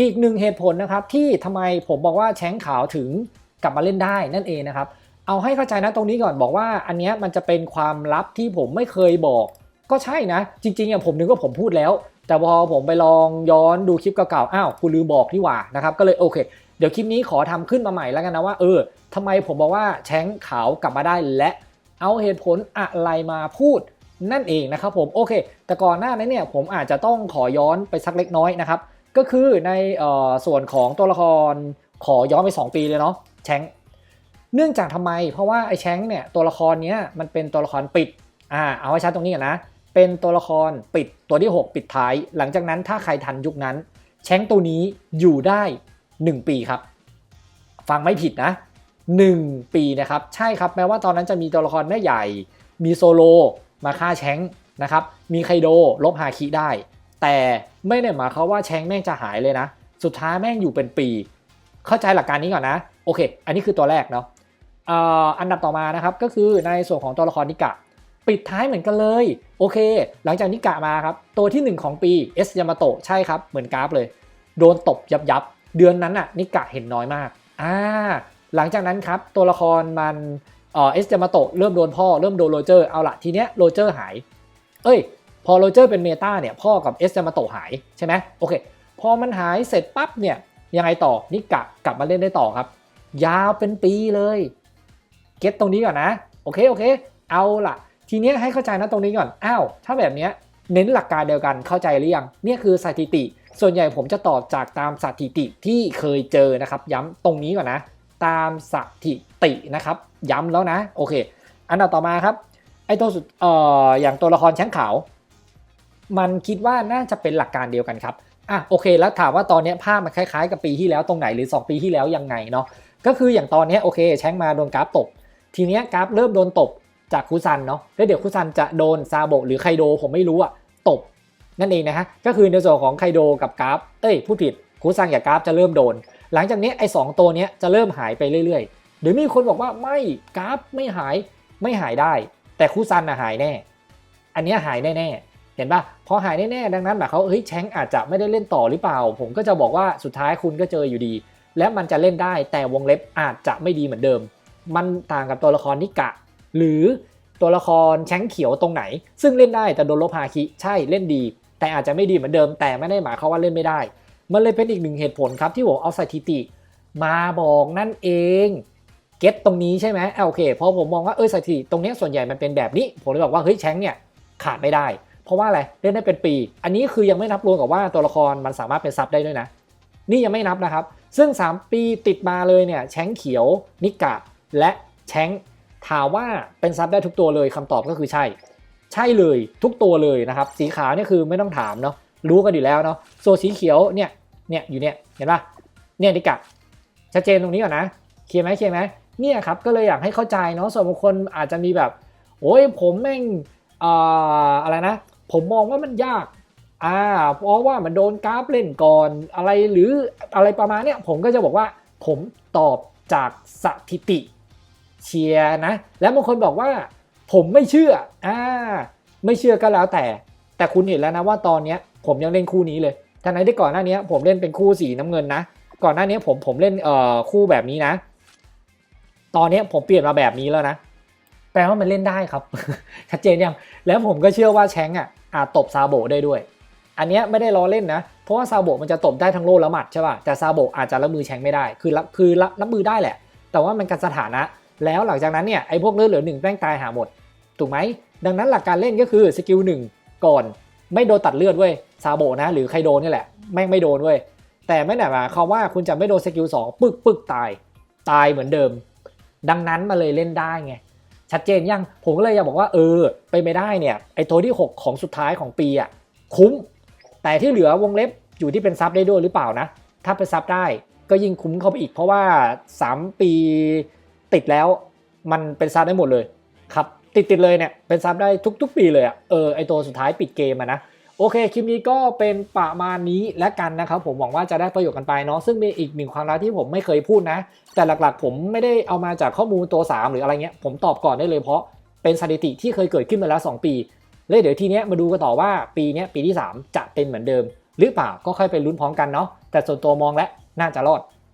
อีกหนึ่งเหตุผลนะครับที่ทำไมผมบอกว่าแชงขาวถึงกลับมาเล่นได้นั่นเองนะครับ เอาให้เข้าใจนะตรงนี้ก่อนบอกว่าอันเนี้ยมันจะเป็นความลับที่ผมไม่เคยบอก ก็ใช่นะ จริงๆอะผมนึกว่าผมพูดแล้ว แต่พอผมไปลองย้อนดูคลิปเก่าๆอ้าวคุณลืมบอกนี่หว่านะครับก็เลยโอเค เดี๋ยวคลิปนี้ขอทำขึ้นมาใหม่แล้วกันนะว่าเออทำไมผมบอกว่าแชงขาวกลับมาได้และเอาเหตุผลอะไรมาพูดนั่นเองนะครับผมโอเค แต่ก่อนหน้านั้นเนี่ยผมอาจจะต้องขอย้อนไปสักเล็กน้อยนะครับ ก็คือในอส่วนของตัวละครขอย้อนไป 2 ปีเลยเนาะแชงเนื่องจากทำไม เพราะว่าไอ้แชงเนี่ยตัวละครเนี้ยมันเป็นตัวละครปิดอ่าเอาให้ชัดตรงนี้ก่อนนะ เป็นตัวละครปิดตัวที่ 6 ปิดท้าย หลังจากนั้นถ้าใครทันยุคนั้น แชงตัวนี้อยู่ได้ 1 ปีครับ ฟังไม่ผิดนะ 1 ปีนะครับ ใช่ครับแม้ว่าตอนนั้นจะมีตัวละครแม่ใหญ่ มีโซโลมาฆ่าแชงนะครับ มีไคโดลบฮาคิได้ แต่ไม่ได้หมายความว่าแชงแม่งจะหายเลยนะ สุดท้ายแม่งอยู่เป็นปี เข้าใจหลักการนี้ก่อนนะ โอเค อันนี้คือตัวแรกเนาะอ,อ,อันดับต่อมานะครับก็คือในส่วนของตัวละครนิกะ ปิดท้ายเหมือนกันเลย โอเค หลังจากนิกะมาครับ ตัวที่ 1 ของปีเอสยามาโตะใช่ครับ เหมือนกราฟเลย โดนตบยับยับเดือนนั้นน่ะนิกะเห็นน้อยมากอ่าหลังจากนั้นครับตัวละครมันเอ่อเอสยามาโตะเริ่มโดนพ่อเริ่มโดนโรเจอร์เอาละทีเนี้ยโรเจอร์หาย เอ้ย พอโรเจอร์เป็นเมตาเนี่ยพ่อกับเอสยามาโตหายใช่ไหมโอเค พอมันหายเสร็จปั๊บเนี่ยยังไงต่อนิกะกลับมาเล่นได้ต่อครับ ยาวเป็นปีเลยเก็ตตรงนี้ก่อนนะ โอเคโอเค เอาล่ะ ทีเนี้ยให้เข้าใจนะตรงนี้ก่อนอ้าวถ้าแบบเนี้ยเน้นหลักการเดียวกันเข้าใจหรือยังเนี่ยคือสถิติ ส่วนใหญ่ผมจะตอบจากตามสถิติที่เคยเจอนะครับ ย้ำตรงนี้ก่อนนะ ตามสถิตินะครับ ย้ำแล้วนะ โอเค อันดับต่อมาครับไอตัวสุดเอ่ออย่างตัวละครแช้งขาว มันคิดว่าน่าจะเป็นหลักการเดียวกันครับอะโอเค แล้วถามว่าตอนนี้ภาพมันคล้ายๆ กับปีที่แล้วตรงไหนหรือ 2 ปีที่แล้วยังไงเนาะก็คืออย่างตอนนี้โอเคแช้งมาโดนกราฟตบทีเนี้ยกราฟเริ่มโดนตบจากคุซันเนาะแล้วเดี๋ยวคุซันจะโดนซาโบหรือไคโดผมไม่รู้อะตบนั่นเองนะฮะก็คือในส่วนของไคโดกับกราฟเอ้ยพูดผิดคุซันกับกราฟจะเริ่มโดน หลังจากนี้ไอ้สองตัวเนี้ยจะเริ่มหายไปเรื่อยๆเดี๋ยวมีคนบอกว่าไม่กราฟไม่หายไม่หายได้ แต่คุซันน่ะหายแน่ อันเนี้ยหายแน่ๆ ห็นปะพอหายแน่ๆดังนั้นหมายเขาเฮ้ยแชงอาจจะไม่ได้เล่นต่อหรือเปล่า ผมก็จะบอกว่าสุดท้ายคุณก็เจออยู่ดี และมันจะเล่นได้แต่วงเล็บอาจจะไม่ดีเหมือนเดิม มันต่างกับตัวละครนิกะ หรือตัวละครแชงเขียวตรงไหน ซึ่งเล่นได้แต่โดนลบฮาคิใช่เล่นดี แต่อาจจะไม่ดีเหมือนเดิม แต่ไม่ได้หมายความว่าเล่นไม่ได้ มันเลยเป็นอีกหนึ่งเหตุผลครับที่ผมเอาสถิติ มาบอกนั่นเองเก็ตตรงนี้ใช่ไหมโอเคพอผมมองว่าเออสถิติตรงนี้ส่วนใหญ่มันเป็นแบบนี้ ผมเลยบอกว่าเฮ้ยแชงเนี่ยขาดไม่ได้ เพราะว่าอะไรเล่นได้เป็นปี อันนี้คือยังไม่นับรวมกับว่าตัวละครมันสามารถเป็นซับได้ด้วยนะ นี่ยังไม่นับนะครับ ซึ่ง 3 ปีติดมาเลยเนี่ยแชงเขียว นิกะ และแชงถามว่าเป็นซับได้ทุกตัวเลยคำตอบก็คือใช่ ใช่เลยทุกตัวเลยนะครับ สีขาวนี่คือไม่ต้องถามเนาะรู้กันอยู่แล้วเนาะส่วนสีเขียวเนี่ยเนี่ยอยู่เนี่ยเห็นปะเนี่ยนิกะชัดเจนตรงนี้ก่อนนะเคลียร์ไหมเคลียร์ไหมเนี่ยครับก็เลยอยากให้เข้าใจเนาะส่วนบางคนอาจจะมีแบบโอ้ยผมแม่งออะไรนะ ผมมองว่ามันยาก อ่า เพราะว่ามันโดนกราฟเล่นก่อนอะไรหรืออะไรประมาณเนี้ยผมก็จะบอกว่าผมตอบจากสถิติเชียร์นะ แล้วบางคนบอกว่า ผมไม่เชื่อ อ่า ไม่เชื่อก็แล้วแต่ แต่คุณเห็นแล้วนะว่าตอนเนี้ยผมยังเล่นคู่นี้เลยทั้งนั้นที่ก่อนหน้านี้ผมเล่นเป็นคู่สีน้ำเงินนะ ก่อนหน้านี้ผมผมเล่นเอ่อคู่แบบนี้นะ ตอนนี้ผมเปลี่ยนมาแบบนี้แล้วนะ แปลว่ามันเล่นได้ครับ ชัดเจนยัง แล้วผมก็เชื่อว่าแชงอะ อาจตบซาโบได้ด้วย อันนี้ไม่ได้ล้อเล่นนะ เพราะว่าซาโบมันจะตบได้ทั้งโล่และหมัดใช่ป่ะ แต่ซาโบอาจจะรับมือแชงไม่ได้ คือรับคือรับรับมือได้แหละ แต่ว่ามันการสถานะ แล้วหลังจากนั้นเนี่ยไอ้พวกเลือดเหลือหนึ่งแป้งตายหาหมด ถูกไหม ดังนั้นหลักการเล่นก็คือสกิลหนึ่งก่อนไม่โดนตัดเลือดเว้ยซาโบนะ หรือใครโดนนี่แหละแม่งไม่โดนเว้ยแต่ไม่ได้หมายความว่าคุณจะไม่โดนสกิลสองปึกปึกตาย ตายเหมือนเดิม ดังนั้นมาเลยเล่นได้ไง ชัดเจนยังผมก็เลยอยากบอกว่าเออไปไม่ได้เนี่ยไอ้ตัวที่ 6 ของสุดท้ายของปีอะคุ้ม แต่ที่เหลือวงเล็บอยู่ที่เป็นซับได้ด้วยหรือเปล่านะ ถ้าเป็นซับได้ก็ยิ่งคุ้มเข้าไปอีก เพราะว่า 3 ปีติดแล้วมันเป็นซับได้หมดเลยครับติดติดเลยเนี่ยเป็นซับได้ทุก ๆ ปีเลยอะเออไอตัวสุดท้ายปิดเกมอะนะ โอเค คลิปนี้ก็เป็นประมาณนี้และกันนะครับผมหวังว่าจะได้ประโยชน์กันไปเนาะซึ่งมีอีกหนึ่งความลับที่ผมไม่เคยพูดนะ แต่หลักๆ ผมไม่ได้เอามาจากข้อมูลตัว 3 หรืออะไรเงี้ยผมตอบก่อนได้เลยเพราะเป็นสถิติที่เคยเกิดขึ้นมาแล้ว 2 ปีเลยเดี๋ยวทีเนี้ยมาดูกันต่อว่าปีเนี้ยปีที่ 3 จะเป็นเหมือนเดิม หรือเปล่าก็ค่อยไปลุ้นพร้อมกันเนาะแต่ส่วนตัวมองแล้วน่าจะรอด